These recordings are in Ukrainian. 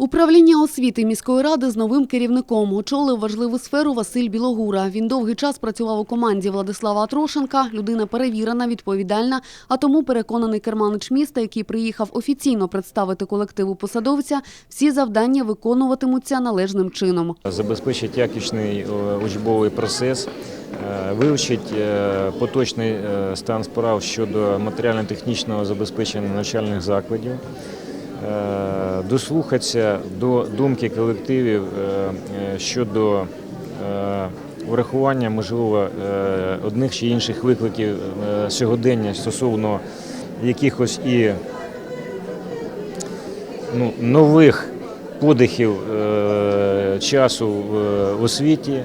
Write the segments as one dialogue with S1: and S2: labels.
S1: Управління освіти міської ради з новим керівником очолив важливу сферу Василь Білогура. Він довгий час працював у команді Владислава Трошенка. Людина перевірена, відповідальна, а тому переконаний керманич міста, який приїхав офіційно представити колективу посадовця, всі завдання виконуватимуться належним чином.
S2: забезпечить якісний е, учбовий процес, е, вивчить е, поточний стан справ щодо матеріально-технічного забезпечення навчальних закладів, дослухатися до думки колективів е, е, щодо е, врахування, можливо, е, одних чи інших викликів е, сьогодення стосовно якихось і ну, нових подихів е, часу в е, освіті,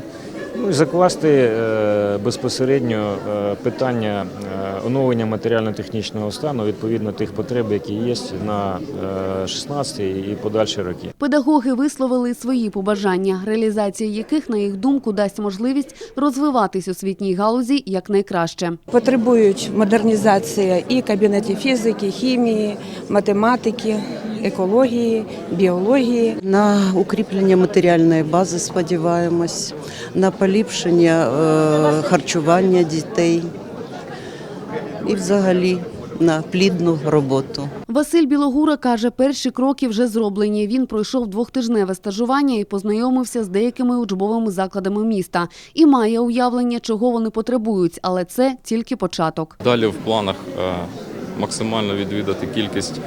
S2: ну і закласти е, безпосередньо е, питання е, оновлення матеріально-технічного стану відповідно тих потреб, які є на е, 16 і подальші роки.
S1: Педагоги висловили свої побажання, реалізація яких, на їх думку, дасть можливість розвиватись освітній галузі якнайкраще.
S3: Потребують модернізації і кабінетів фізики, хімії, математики, екології, біології.
S4: На укріплення матеріальної бази сподіваємось, на поліпшення е, харчування дітей і взагалі на плідну роботу.
S1: Василь Білогура каже, перші кроки вже зроблені. Він пройшов двохтижневе стажування і познайомився з деякими учбовими закладами міста. І має уявлення, чого вони потребують, але це тільки початок.
S5: Далі в планах е, максимально відвідати кількість е,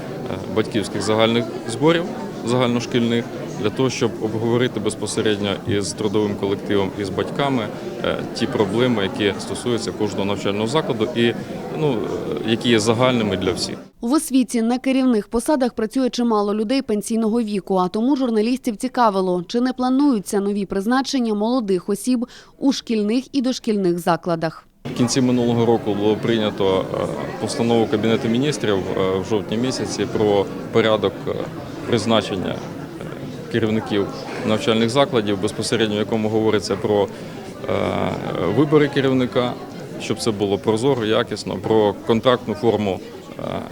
S5: батьківських загальних зборів загальношкільних для того, щоб обговорити безпосередньо із трудовим колективом і з батьками е, ті проблеми, які стосуються кожного навчального закладу, і ну е, які є загальними для всіх.
S1: В освіті на керівних посадах працює чимало людей пенсійного віку, а тому журналістів цікавило, чи не плануються нові призначення молодих осіб у шкільних і дошкільних закладах.
S5: Кінці минулого року було прийнято е, постанову Кабінету міністрів е, в жовтні місяці про порядок е, призначення керівників навчальних закладів, безпосередньо в якому говориться про вибори керівника, щоб це було прозоро, якісно, про контрактну форму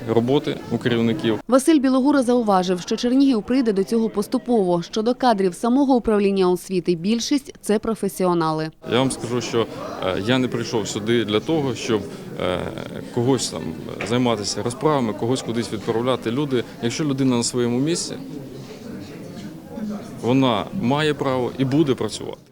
S5: роботи у керівників.
S1: Василь Білогура зауважив, що Чернігів прийде до цього поступово. Щодо кадрів самого управління освіти, більшість це професіонали.
S5: Я вам скажу, що е, я не прийшов сюди для того, щоб е, когось там займатися розправами, когось кудись відправляти. Люди, якщо людина на своєму місці, вона має право і буде працювати.